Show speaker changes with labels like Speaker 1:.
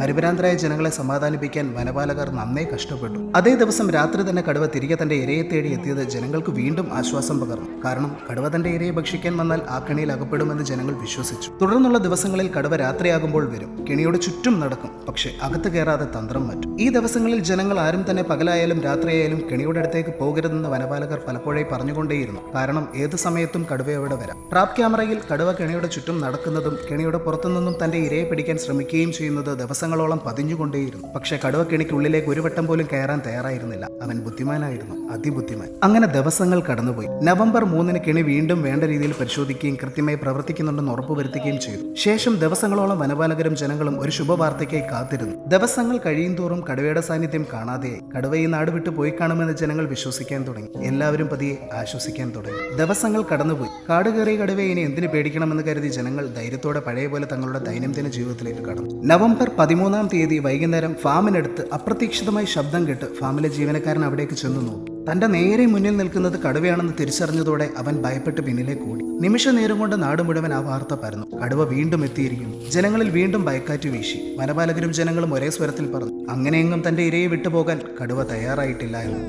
Speaker 1: പരിഭ്രാന്തരായ ജനങ്ങളെ സമാധാനിപ്പിക്കാൻ വനപാലകർ നന്നേ കഷ്ടപ്പെട്ടു. അതേ ദിവസം രാത്രി തന്നെ കടുവ തിരികെ തന്റെ ഇരയെ തേടി എത്തിയത് ജനങ്ങൾക്ക് വീണ്ടും ആശ്വാസം പകർന്നു. കാരണം കടുവ തന്റെ ഇരയെ ഭക്ഷിക്കാൻ വന്നാൽ ആ കെണിയിൽ അകപ്പെടുമെന്ന് ജനങ്ങൾ വിശ്വസിച്ചു. തുടർന്നുള്ള ദിവസങ്ങളിൽ കടുവ രാത്രിയാകുമ്പോൾ വരും. കെണിയോട് ചുറ്റും നടക്കും. പക്ഷെ അകത്ത് കയറാതെ തന്ത്രം മാറ്റും. ഈ ദിവസങ്ങളിൽ ജനങ്ങൾ ആരും തന്നെ പകലായാലും രാത്രിയായാലും കെണിയുടെ അടുത്തേക്ക് പോകരുതെന്ന് വനപാലകർ പലപ്പോഴേ പറഞ്ഞുകൊണ്ടേയിരുന്നു. കാരണം ഏത് സമയത്തും കടുവ അവിടെ വരാം. ട്രാപ്പ് ക്യാമറയിൽ കടുവ കെണിയുടെ ചുറ്റും നടക്കുന്നതും കെണിയുടെ പുറത്തുനിന്നും തന്റെ ഇരയെ പിടിക്കാൻ ശ്രമിക്കുകയും ചെയ്യുന്നത് ദിവസങ്ങളോളം പതിഞ്ഞുകൊണ്ടേയിരുന്നു. പക്ഷേ കടുവക്കിണിക്കുള്ളിലേക്ക് ഒരു വട്ടം പോലും കയറാൻ തയ്യാറായിരുന്നില്ല. അവൻ ബുദ്ധിമാനായിരുന്നു. അതിബുദ്ധിമാൻ. അങ്ങനെ ദിവസങ്ങൾ കടന്നുപോയി. നവംബർ മൂന്നിന് കിണി വീണ്ടും വേണ്ട രീതിയിൽ പരിശോധിക്കുകയും കൃത്യമായി പ്രവർത്തിക്കുന്നുണ്ടെന്ന് ഉറപ്പുവരുത്തുകയും ചെയ്തു. ശേഷം ദിവസങ്ങളോളം വനപാലകരും ജനങ്ങളും ഒരു ശുഭവാർത്തയ്ക്കായി കാത്തിരുന്നു. ദിവസങ്ങൾ കഴിയും തോറും കടുവയുടെ സാന്നിധ്യം കാണാതെയായി. കടുവ ഈ നാട് വിട്ടു പോയി കാണുമെന്ന് ജനങ്ങൾ വിശ്വസിക്കാൻ തുടങ്ങി. എല്ലാവരും പതിയെ ആശ്വസിക്കാൻ തുടങ്ങി. ദിവസങ്ങൾ കടന്നുപോയി. കാട് കടുവയെ ഇനി എന്തിനു പേടിക്കണമെന്ന് കരുതി ജനങ്ങൾ ധൈര്യത്തോടെ പഴയ പോലെ തങ്ങളുടെ ദൈനംദിന ജീവിതത്തിലേക്ക് കടന്നു. നവംബർ പതിമൂന്നാം തീയതി വൈകുന്നേരം ഫാമിനടുത്ത് അപ്രതീക്ഷിതമായി ശബ്ദം കേട്ട് ഫാമിലെ ജീവനക്കാരൻ അവിടേക്ക് ചെന്നു നോക്കി. തന്റെ നേരെ മുന്നിൽ നിൽക്കുന്നത് കടുവയാണെന്ന് തിരിച്ചറിഞ്ഞതോടെ അവൻ ഭയപ്പെട്ട് പിന്നിലേക്ക് ഓടി. നിമിഷ നേരം കൊണ്ട് നാട് മുഴുവൻ ആ വാർത്ത പരന്നു. കടുവ വീണ്ടും എത്തിയിരിക്കുന്നു. ജനങ്ങളിൽ വീണ്ടും ഭയക്കാറ്റ് വീശി. വനപാലകരും ജനങ്ങളും ഒരേ സ്വരത്തിൽ പറഞ്ഞു അങ്ങനെയെങ്ങും തന്റെ ഇരയെ വിട്ടുപോകാൻ കടുവ തയ്യാറായിട്ടില്ല എന്ന്.